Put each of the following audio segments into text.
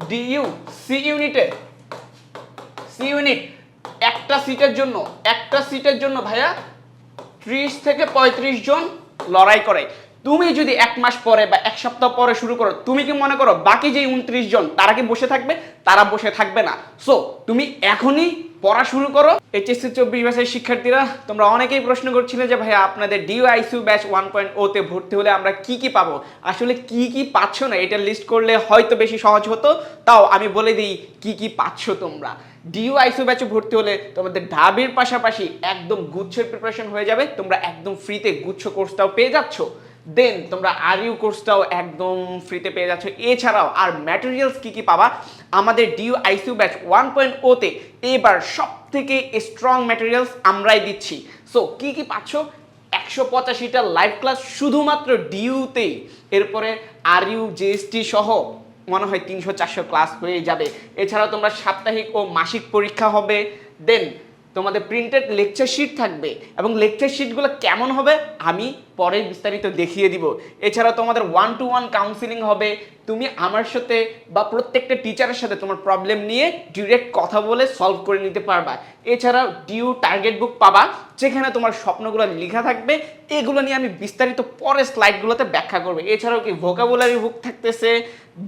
DU C ইউনিটে C unit একটা সিটের জন্য, একটা সিটের জন্য ভাইয়া ত্রিশ থেকে পঁয়ত্রিশ জন লড়াই করে। তুমি যদি এক মাস পরে বা এক সপ্তাহ পরে শুরু করো, তুমি কি মনে করো বাকি যে উনত্রিশ জন, তারা কি বসে থাকবে? তারা বসে থাকবে না। সো তুমি এখনই পড়া শুরু করো। এইচএসসি চব্বিশ ব্যাচের শিক্ষার্থীরা, তোমরা অনেকেই প্রশ্ন করছিলে যে ভাইয়া, আপনাদের DU ICU batch one point ওতে ভর্তি হলে আমরা কি কি পাবো? আসলে কি কি পাচ্ছ না, এটা লিস্ট করলে হয়তো বেশি সহজ হতো। তাও আমি বলে দিই, কি কি পাচ্ছ তোমরা? ডিউ আইসিউ ব্যাচে ভর্তি হলে তোমাদের ঢাবির পাশাপাশি একদম গুচ্ছের প্রিপারেশন হয়ে যাবে। তোমরা একদম ফ্রিতে গুচ্ছ কোর্সটাও পেয়ে যাচ্ছ। দেন তোমরা আর ইউ কোর্সটাও একদম ফ্রিতে পেয়ে যাচ্ছ। এছাড়াও আর ম্যাটেরিয়ালস কি কি পাবা? আমাদের DU ICU batch one point ওতে এবার সব থেকে স্ট্রং ম্যাটেরিয়ালস আমরাই দিচ্ছি। সো কি কি পাচ্ছ? একশো পঁচাশিটা লাইভ ক্লাস শুধুমাত্র ডিউতেই এরপরে আর ইউ জিএসটি সহ মনে হয় তিনশো চারশো ক্লাস হয়ে যাবে। এছাড়াও তোমরা সাপ্তাহিক ও মাসিক পরীক্ষা হবে। দেন তোমাদের প্রিন্টেড লেকচার শিট থাকবে এবং লেকচার শিটগুলো কেমন হবে আমি পরে বিস্তারিত দেখিয়ে দিব। এছাড়া তোমাদের ওয়ান টু ওয়ান কাউন্সিলিং হবে, তুমি আমার সাথে বা প্রত্যেকটা টিচারের সাথে তোমার প্রবলেম নিয়ে ডিরেক্ট কথা বলে সলভ করে নিতে পারবা। এছাড়া ডিউ টার্গেট বুক পাবা যেখানে তোমার স্বপ্নগুলো লেখা থাকবে, এগুলো নিয়ে আমি বিস্তারিত পরে স্লাইডগুলোতে ব্যাখ্যা করব। এছাড়াও কি ভোকাবুলারি বুক থাকতেছে?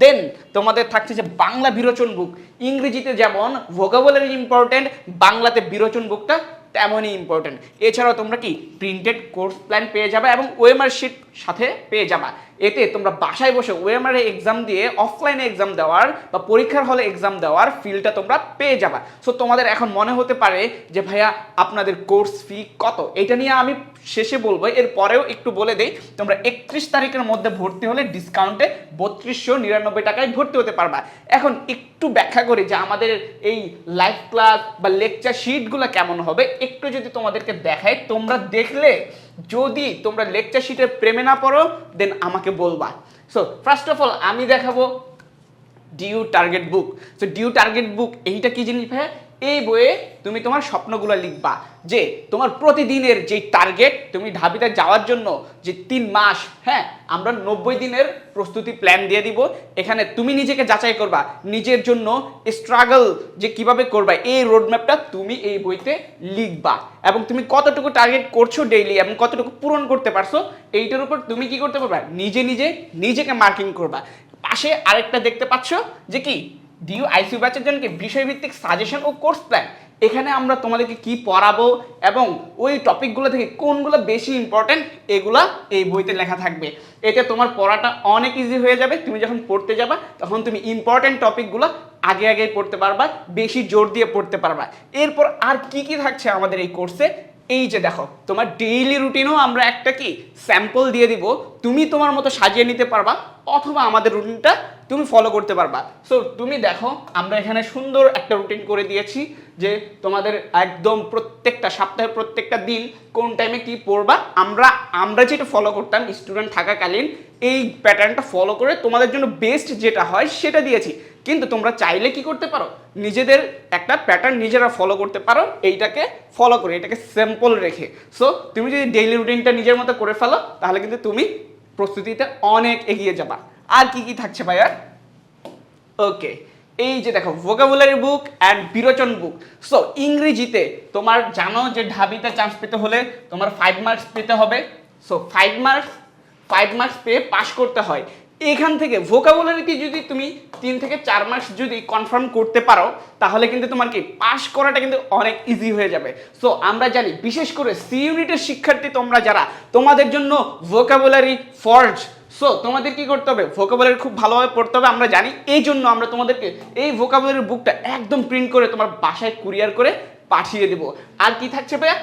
দেন তোমাদের থাকছে যে বাংলা বিরোচন বুক ইংরেজিতে যেমন ভোকাবুলারি ইম্পর্টেন্ট বাংলাতে বিরোচন বুকটা তেমনই ইম্পর্টেন্ট এছাড়াও তোমরা কি প্রিন্টেড কোর্স প্ল্যান পেয়ে যাবে এবং ওয়েমার শিট সাথে পেয়ে যাবা। এতে তোমরা বাসায় বসে ওএমআর এক্সাম দিয়ে অফলাইনে এক্সাম দেওয়ার বা পরীক্ষার হলে এক্সাম দেওয়ার ফিলটা তোমরা পেয়ে যাবা। সো তোমাদের এখন মনে হতে পারে যে, ভাইয়া, আপনাদের কোর্স ফি কত? এটা নিয়ে আমি শেষে বলব এর পরেও একটু বলে দেই, তোমরা একত্রিশ তারিখের মধ্যে ভর্তি হলে ডিসকাউন্টে বত্রিশশো নিরানব্বই টাকায় ভর্তি হতে পারবা। এখন একটু ব্যাখ্যা করি যে, আমাদের এই লাইভ ক্লাস বা লেকচার শিটগুলো কেমন হবে? একটু যদি তোমাদেরকে দেখায় তোমরা দেখলে যদি তোমরা লেকচার শিটে প্রেমে না পড়ো দেন আমাকে বলবা। সো ফার্স্ট অফ অল আমি দেখাবো DU target book so DU target book এইটা কি জিনিস ভাই এই বইয়ে তুমি তোমার স্বপ্নগুলো লিখবা। যে তোমার প্রতিদিনের যে টার্গেট তুমি ঢাবিতে যাওয়ার জন্য যে তিন মাস হ্যাঁ আমরা নব্বই দিনের প্রস্তুতি প্ল্যান দিয়ে দিব। এখানে তুমি নিজেকে যাচাই করবা, নিজের জন্য স্ট্রাগল যে কীভাবে করবা, এই রোডম্যাপটা তুমি এই বইতে লিখবা। এবং তুমি কতটুকু টার্গেট করছ ডেইলি এবং কতটুকু পূরণ করতে পারছ, এইটার উপর তুমি কি করতে পারবা? নিজে নিজে নিজেকে মার্কিং করবা। পাশে আরেকটা দেখতে পাচ্ছ যে কি? ডিউ আইসিউ ব্যাচের জন্য বিষয়ভিত্তিক সাজেশন ও কোর্স প্ল্যান এখানে আমরা তোমাদেরকে কি পড়াবো এবং ওই টপিকগুলো থেকে কোনগুলো বেশি ইম্পর্টেন্ট এগুলা এই বইতে লেখা থাকবে। এতে তোমার পড়াটা অনেক ইজি হয়ে যাবে। তুমি যখন পড়তে যাবা, তখন তুমি ইম্পর্টেন্ট টপিকগুলো আগে আগে পড়তে পারবা, বেশি জোর দিয়ে পড়তে পারবা। এরপর আর কি কি থাকছে আমাদের এই কোর্সে এই যে দেখো, তোমার ডেইলি রুটিনও আমরা একটা কি? স্যাম্পল দিয়ে দিব। তুমি তোমার মতো সাজিয়ে নিতে পারবা, অথবা আমাদের রুটিনটা তুমি ফলো করতে পারবা। সো তুমি দেখো, আমরা এখানে সুন্দর একটা রুটিন করে দিয়েছি যে তোমাদের একদম প্রত্যেকটা সপ্তাহের প্রত্যেকটা দিন কোন টাইমে কি পড়বা। আমরা আমরা যেটা ফলো করতাম স্টুডেন্ট থাকাকালীন, এই প্যাটার্নটা ফলো করে তোমাদের জন্য বেস্ট যেটা হয় সেটা দিয়েছি। কিন্তু তোমরা চাইলে কি করতে পারো? নিজেদের একটা প্যাটার্ন নিজেরা ফলো করতে পারো, এইটাকে ফলো করে, এটাকে স্যাম্পল রেখে। সো তুমি যদি ডেইলি রুটিনটা নিজের মতো করে ফেলো, তাহলে কিন্তু তুমি প্রস্তুতিতে অনেক এগিয়ে যাবা। আর কি কি থাকছে ভাইয়া ওকে এই যে দেখো ভোকাবুলারি বুক অ্যান্ড বিরোচন বুক সো ইংরেজিতে তোমার জানো যে ঢাবিতে চান্স পেতে হলে তোমার ফাইভ মার্কস পেতে হবে। So five marks five marks পেয়ে পাশ করতে হয়। এখান থেকে ভোকাবুলারিতে যদি তুমি তিন থেকে চার মার্কস যদি কনফার্ম করতে পারো, তাহলে কিন্তু তোমার কি পাশ করাটা কিন্তু অনেক ইজি হয়ে যাবে। সো আমরা জানি, বিশেষ করে সি ইউনিটের শিক্ষার্থী তোমরা যারা, তোমাদের জন্য ভোকাবুলারি ফর্জ সো তোমাদের কি করতে হবে? ভোকাবুলারি খুব ভালোভাবে পড়তে হবে, আমরা জানি। এই জন্য আমরা তোমাদেরকে এই ভোকাবুলারি বুকটা একদম প্রিন্ট করে তোমার বাসায় কুরিয়ার করে পাঠিয়ে দেবো। আর কি থাকছে ভাইয়া?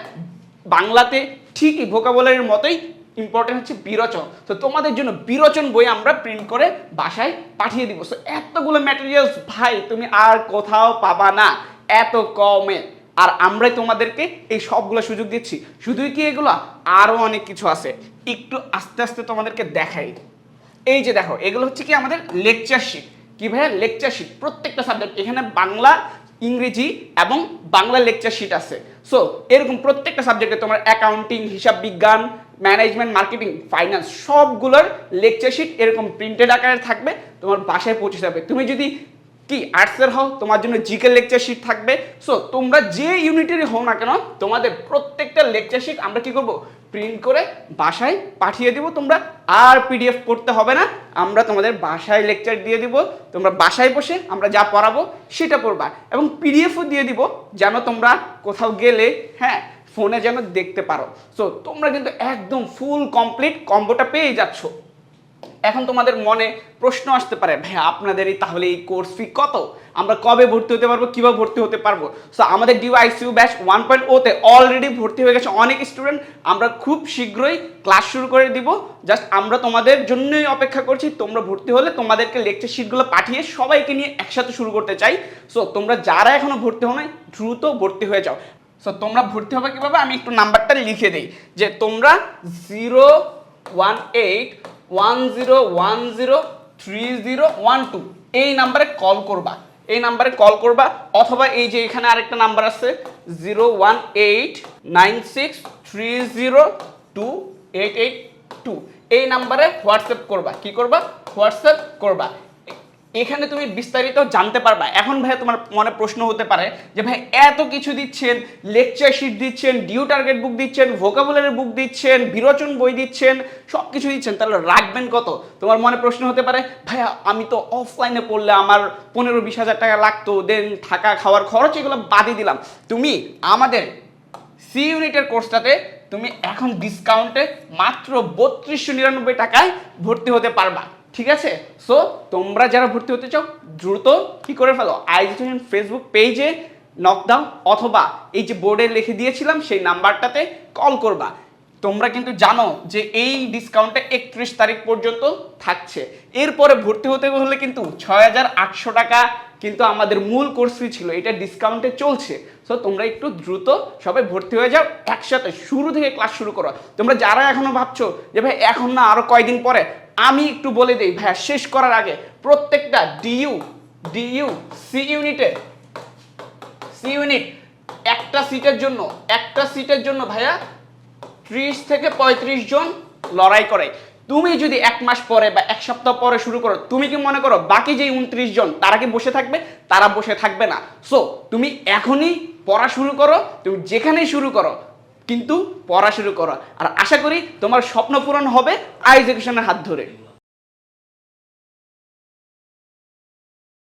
বাংলাতে ঠিকই ভোকাবুলারির মতোই ইম্পর্টেন্ট হচ্ছে বিরোচন। তো তোমাদের জন্য বিরোচন বই আমরা প্রিন্ট করে বাসায় পাঠিয়ে দিব। সো এতগুলো ম্যাটেরিয়ালস ভাই, তুমি আর কোথাও পাবা না। এত কমে। আর আমরাই তোমাদেরকে এই সবগুলো সুযোগ দিচ্ছি। শুধুই কি এগুলো? আরও অনেক কিছু আছে। একটু আস্তে আস্তে তোমাদেরকে দেখাই। এই যে দেখো, এগুলো হচ্ছে কি আমাদের লেকচার শিট কি ভাইয়া? লেকচার শিট প্রত্যেকটা সাবজেক্ট এখানে বাংলা, ইংরেজি এবং বাংলা লেকচার শিট আছে। সো এরকম প্রত্যেকটা সাবজেক্টে তোমার অ্যাকাউন্টিং হিসাব বিজ্ঞান ম্যানেজমেন্ট মার্কেটিং ফাইন্যান্স সবগুলোর লেকচার শিট এরকম প্রিন্টেড আকারে থাকবে, তোমার বাসায় পৌঁছে যাবে। তুমি যদি কি আর্টসের হও? তোমার জন্য জিকে লেকচার শিট থাকবে। সো তোমরা যে ইউনিটেরই হও না কেন, তোমাদের প্রত্যেকটা লেকচার শিট আমরা কি করব? প্রিন্ট করে বাসায় পাঠিয়ে দিব। তোমরা আর পিডিএফ করতে হবে না। আমরা তোমাদের বাসায় লেকচার দিয়ে দিব। তোমরা বাসায় বসে আমরা যা পড়াবো সেটা পড়বা। এবং পিডিএফও দিয়ে দিব, যেন তোমরা কোথাও গেলে হ্যাঁ ফোনে যেন দেখতে পারো। সো তোমরা কিন্তু একদম ফুল কমপ্লিট কম্বোটা পেয়ে যাচ্ছ। এখন তোমাদের মনে প্রশ্ন আসতে পারে ভাই আপনাদের এই তাহলে এই কোর্স ফি কত? আমরা কবে ভর্তি হতে পারব? কীভাবে ভর্তি হতে পারব? সো আমাদের DU ICU batch one point ওতে অলরেডি ভর্তি হয়ে গেছে অনেক স্টুডেন্ট আমরা খুব শীঘ্রই ক্লাস শুরু করে দিব। জাস্ট আমরা তোমাদের জন্যই অপেক্ষা করছি, তোমরা ভর্তি হলে তোমাদেরকে লেকচার শিটগুলো পাঠিয়ে সবাইকে নিয়ে একসাথে শুরু করতে চাই। সো তোমরা যারা এখনও ভর্তি হও নাই, দ্রুত ভর্তি হয়ে যাও। সো তোমরা ভর্তি হবে কীভাবে? আমি একটু নাম্বারটা লিখে দিই। যে তোমরা zero one eight one zero one zero three zero one two এই নাম্বারে কল করবা। এই নাম্বারে কল করবা, অথবা এই যে এখানে আরেকটা নাম্বার আছে zero one eight nine six three zero two eight eight two এই নাম্বারে হোয়াটসঅ্যাপ করবা। কি করবা? হোয়াটসঅ্যাপ করবা। এখানে তুমি বিস্তারিত জানতে পারবা। এখন ভাই তোমার মনে প্রশ্ন হতে পারে যে ভাই, এত কিছু দিচ্ছেন লেকচার শিট দিচ্ছেন ডিউ টার্গেট বুক দিচ্ছেন ভোকাবুলারি বুক দিচ্ছেন, বিরোচন বই দিচ্ছেন সব কিছু দিচ্ছেন, তাহলে রাখবেন কত? তোমার মনে প্রশ্ন হতে পারে, ভাইয়া, আমি তো অফলাইনে পড়লে আমার পনেরো বিশ হাজার টাকা লাগতো, দেন থাকা, খাওয়ার খরচ এগুলো বাদই দিলাম। তুমি আমাদের সি ইউনিটের কোর্সটাতে তুমি এখন ডিসকাউন্টে মাত্র বত্রিশশো নিরানব্বই টাকায় ভর্তি হতে পারবা। ঠিক আছে? সো তোমরা যারা ভর্তি হতে চাও, দ্রুত কি করে ফেলো? আইজিটেশন ফেসবুক পেজে নক দাও অথবা এই যে বোর্ডে লিখে দিয়েছিলাম, সেই নাম্বারটাতে কল করবা। তোমরা কিন্তু জানো যে এই ডিসকাউন্টটা একত্রিশ তারিখ পর্যন্ত থাকছে। এরপরে ভর্তি হতে হলে কিন্তু ছয় হাজার আটশো টাকা কিন্তু আমাদের মূল কোর্স ফি ছিল, এটা ডিসকাউন্টে চলছে। সো তোমরা একটু দ্রুত সবাই ভর্তি হয়ে যাও, একসাথে শুরু থেকে ক্লাস শুরু করো। তোমরা যারা এখনও ভাবছ যে ভাই, এখন না, আরও কয়দিন পরে? আমি একটু বলে দিই, ভাইয়া, শেষ করার আগে প্রত্যেকটা ডিইউ ডিইউ সি ইউনিটে সি ইউনিট একটা সিটের জন্য, একটা সিটের জন্য, ভাইয়া, ত্রিশ থেকে পঁয়ত্রিশ জন লড়াই করে। তুমি যদি এক মাস পরে বা এক সপ্তাহ পরে শুরু করো, তুমি কি মনে করো বাকি যে উনত্রিশ জন, তারা কি বসে থাকবে? তারা বসে থাকবে না। সো তুমি এখনই পড়া শুরু করো, তুমি যেখানেই শুরু করো কিন্তু পড়া শুরু করো। আর আশা করি তোমার স্বপ্ন পূরণ হবে আই এডুকেশনের হাত ধরে।